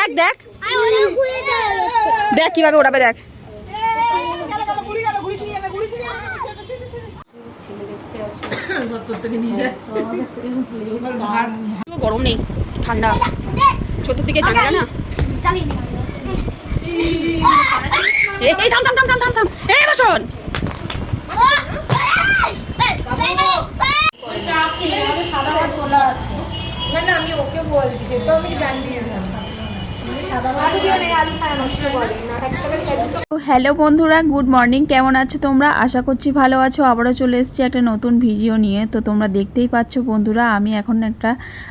দেখ দেখ। দেখ কীভাবে ওড়াবে দেখ। গরম নেই ঠান্ডা। চতুর্দিকে জানলা না? এই থাম থাম থাম থাম থাম থাম। এই বসন। না না আমি ওকে বলছি তো আমি জানি দিয়েছিলাম তো হ্যালো বন্ধুরা, গুড মর্নিং। কেমন আছো তোমরা? আশা করছি ভালো আছো। আবারও চলে এসেছি একটা নতুন ভিডিও নিয়ে। তো তোমরা দেখতেই পাচ্ছ বন্ধুরা, আমি এখন একটা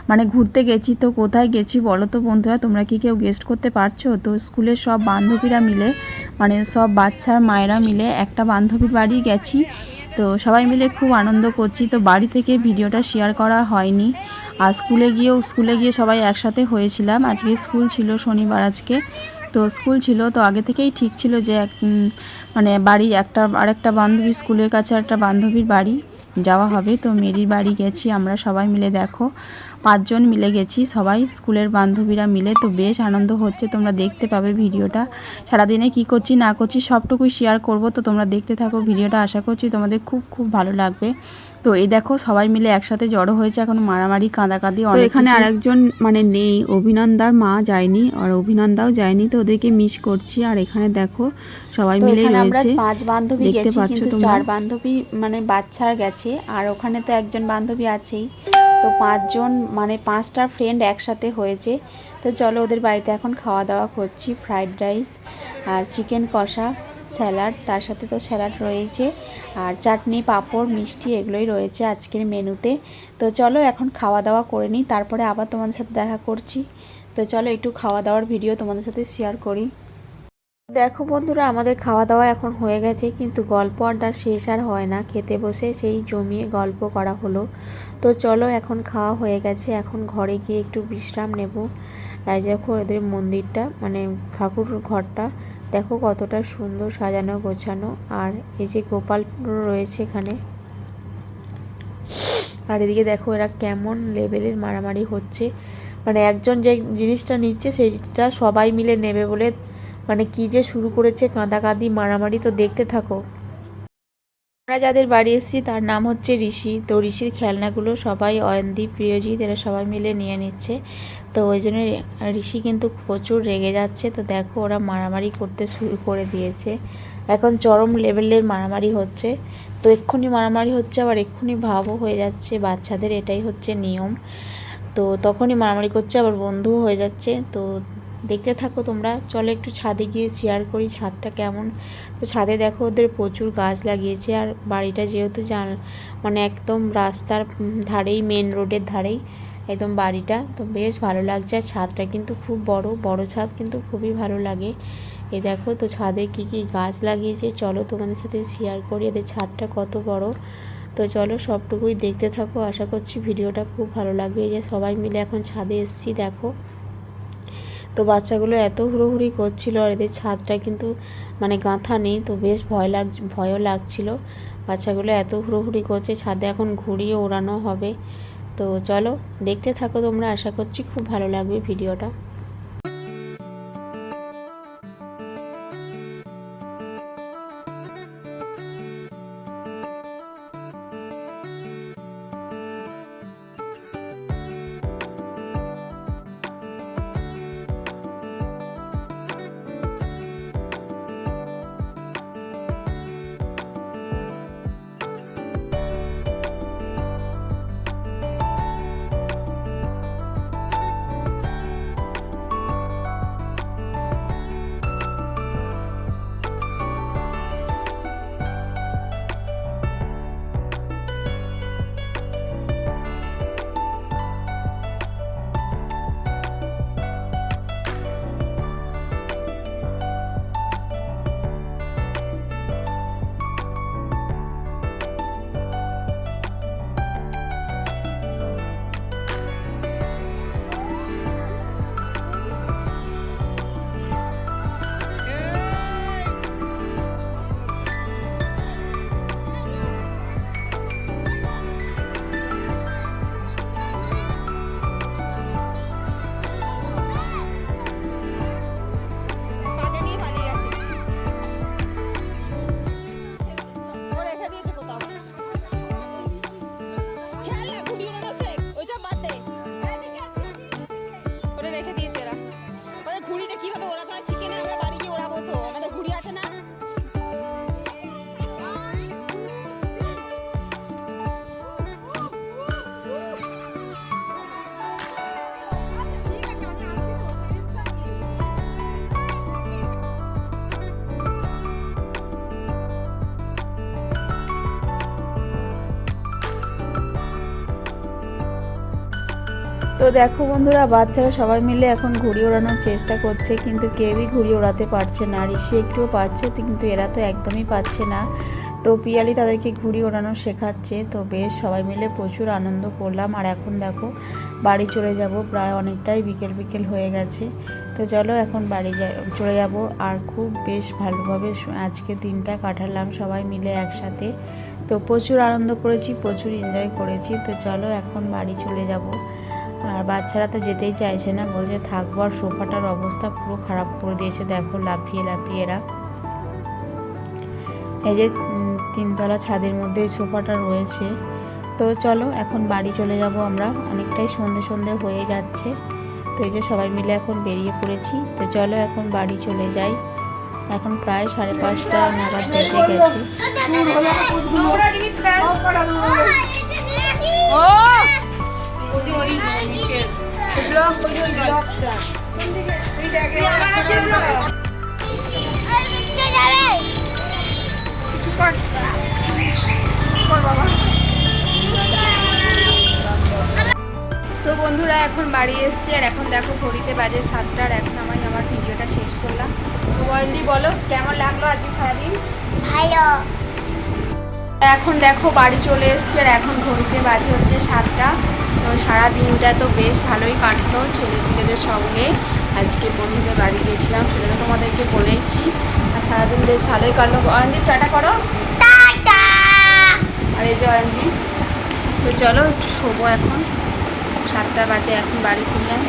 মানে ঘুরতে গেছি। তো কোথায় গেছি বলো তো বন্ধুরা, তোমরা কি কেউ গেস্ট করতে পারছ? তো স্কুলের সব বান্ধবীরা মিলে মানে সব বাচ্চার মায়েরা মিলে একটা বান্ধবীর বাড়ি গেছি। তো সবাই মিলে খুব আনন্দ করছি। তো বাড়ি থেকে ভিডিওটা শেয়ার করা হয়নি। আর স্কুলে গিয়েও, স্কুলে গিয়ে সবাই একসাথে হয়েছিলাম। আজকে স্কুল ছিল শনিবার আজকে। তো স্কুল ছিল, তো আগে থেকেই ঠিক ছিল যে এক মানে বাড়ি একটা, আরেকটা বান্ধবী স্কুলের কাছে একটা বান্ধবীর বাড়ি যাওয়া হবে। তো মেরির বাড়ি গেছি, আমরা সবাই মিলে দেখো। পাঁচজন মিলে গেছি, সবাই স্কুলের বান্ধবীরা মিলে। তো বেশ আনন্দ হচ্ছে, তোমরা দেখতে পাবে ভিডিওটা। সারাদিনে কি করছি, না করছি সবটুকুই শেয়ার করব। তো তোমরা দেখতে থাকো ভিডিওটা, আশা করছি তোমাদের খুব খুব ভালো লাগবে। তো এই দেখো সবাই মিলে একসাথে জড়ো হয়েছে এখন মারামারি কাঁদাকাঁদি তো এখানে আরেকজন মানে নেই অভিনন্দার মা যায়নি আর অভিনন্দাও যায়নি তো ওদেরকে মিস করছি আর এখানে দেখো সবাই মিলে রয়েছে। পাঁচ বান্ধবী দেখতে পাচ্ছ তোমরা? চার বান্ধবী মানে বাচ্চার গেছে আর ওখানে তো একজন বান্ধবী আছেই। তো পাঁচজন মানে পাঁচটা ফ্রেন্ড একসাথে হয়েছে তো চলো ওদের বাড়িতে এখন খাওয়া দাওয়া করছি ফ্রাইড রাইস আর চিকেন কষা। স্যালাড, তার সাথে তো স্যালাড রয়েছে আর চাটনি, পাঁপড়, মিষ্টি এগুলোই রয়েছে আজকের মেনুতে। তো চলো এখন খাওয়া দাওয়া করে নিই, তারপরে আবার তোমাদের সাথে দেখা করছি। তো চলো একটু খাওয়া দাওয়ার ভিডিও তোমাদের সাথে শেয়ার করি। দেখো বন্ধুরা, আমাদের খাওয়া দাওয়া এখন হয়ে গেছে, কিন্তু গল্প আড্ডা শেষ আর হয় না। খেতে বসে সেই জমিয়ে গল্প করা হলো। তো চলো এখন খাওয়া হয়ে গেছে, এখন ঘরে গিয়ে একটু বিশ্রাম নেব। এই দেখো এদের মন্দিরটা মানে ঠাকুর ঘরটা। দেখো কতটা সুন্দর সাজানো, গোছানো। আর এই যে গোপাল রয়েছে এখানে। আর এদিকে দেখো এরা কেমন লেভেলের মারামারি হচ্ছে। মানে একজন যে জিনিসটা নিচ্ছে সেইটা সবাই মিলে নেবে বলে মানে কি যে শুরু করেছে, কাঁদাকাঁদি, মারামারি তো দেখতে থাকো। আমরা যাদের বাড়ি এসেছি, তার নাম হচ্ছে ঋষি। তো ঋষির খেলনাগুলো সবাই অয়নদীপ, প্রিয়জিৎ, এরা সবাই মিলে নিয়ে নিচ্ছে। তো ওই জন্য ঋষি কিন্তু প্রচুর রেগে যাচ্ছে। তো দেখো ওরা মারামারি করতে শুরু করে দিয়েছে। এখন চরম লেভেলের মারামারি হচ্ছে। তো এক্ষুনি মারামারি হচ্ছে, আবার এক্ষুনি ভাবও হয়ে যাচ্ছে। বাচ্চাদের এটাই হচ্ছে নিয়ম। তো তখনই মারামারি করছে, আবার বন্ধুও হয়ে যাচ্ছে। তো দেখতে থাকো তোমরা। চলো একটু ছাদে গিয়ে শেয়ার করি ছাদটা কেমন। তো ছাদে দেখো ওদের প্রচুর গাছ লাগিয়েছে। আর বাড়িটা যেহেতু জান মানে একদম রাস্তার ধারেই মেন রোডের ধারেই। একদম বাড়িটা। তো বেশ ভালো লাগছে। আর ছাদটা কিন্তু খুব বড় বড় ছাদ কিন্তু খুবই ভালো লাগে। এ দেখো, তো ছাদে কি কি গাছ লাগিয়েছে। চলো তোমাদের সাথে শেয়ার করি এদের ছাদটা কত বড়। তো চলো সবটুকুই দেখতে থাকো। আশা করছি ভিডিওটা খুব ভালো লাগবে। এই যে সবাই মিলে এখন ছাদে এসছি, দেখো। তো বাচ্চাগুলো এত হুড়োহুড়ি করছিল আর এদের ছাদটা কিন্তু মানে গাঁথা নেই, তো বেশ ভয় লাগ ভয়ও লাগছিল। বাচ্চাগুলো এত হুড়োহুড়ি করছে, ছাদে এখন ঘুরিয়ে ওড়ানো হবে। তো চলো দেখতে থাকো তোমরা আশা করছি খুব ভালো লাগবে ভিডিওটা। তো দেখো বন্ধুরা, বাচ্চারা সবাই মিলে এখন ঘুড়ি ওড়ানোর চেষ্টা করছে, কিন্তু কেউই ঘুড়ি ওড়াতে পারছে না। ঋষি একটুও পারছে, কিন্তু এরা তো একদমই পাচ্ছে না। তো পিয়ালি তাদেরকে ঘুড়ি ওড়ানো শেখাচ্ছে। তো বেশ, সবাই মিলে প্রচুর আনন্দ করলাম। আর এখন দেখো, বাড়ি চলে যাব। প্রায় অনেকটাই বিকেল বিকেল হয়ে গেছে। তো চলো এখন বাড়ি চলে যাব। আর খুব বেশ ভালোভাবে আজকে দিনটা কাটালাম সবাই মিলে একসাথে। তো প্রচুর আনন্দ করেছি, প্রচুর এনজয় করেছি। তো চলো এখন বাড়ি চলে যাব। আর বাচ্চারা তো যেতেই চাইছে না। বলছে থাকব আর সোফাটার অবস্থা পুরো খারাপ করে দিয়েছে। দেখো, লাফিয়ে লাফিয়ে এরা। এই যে তিনতলা ছাদের মধ্যে সোফাটা রয়েছে। তো চলো, এখন বাড়ি চলে যাব আমরা। অনেকটাই সন্ধে সন্ধে হয়ে যাচ্ছে। তো এই যে, সবাই মিলে এখন বেরিয়ে পড়েছি। তো চলো, এখন বাড়ি চলে যাই। এখন প্রায় সাড়ে পাঁচটা নাগাদ বেজে গেছে। যে ওই জিনিসের ব্লক ওই ওই ব্লকটা তুই আমার আসে ব্লক তো বন্ধুরা এখন বাড়ি এসছি আর এখন দেখো ঘড়িতে বাজে সাতটার এখন আমি আমার ভিডিওটা শেষ করলাম। তো বলদি বলো কেমন লাগল আজকে সারাদিন? ভালো। এখন দেখো বাড়ি চলে এসছি আর এখন ঘড়িতে বাজে হচ্ছে সাতটা। তো সারা দিনটা তো বেশ ভালোই কাটলো ছেলে পিলেদের সঙ্গে। আজকে বন্ধুদের বাড়ি গিয়েছিলাম সেটা তো তোমাদেরকে বলেইছি। আর সারাদিন বেশ ভালোই কাটলো। অয়নদীপ টাটা করো। আর এই যে অয়নদীপ তো চলো একটু শোবো এখন। সাতটা বাজে এখন বাড়ি ফিরলাম।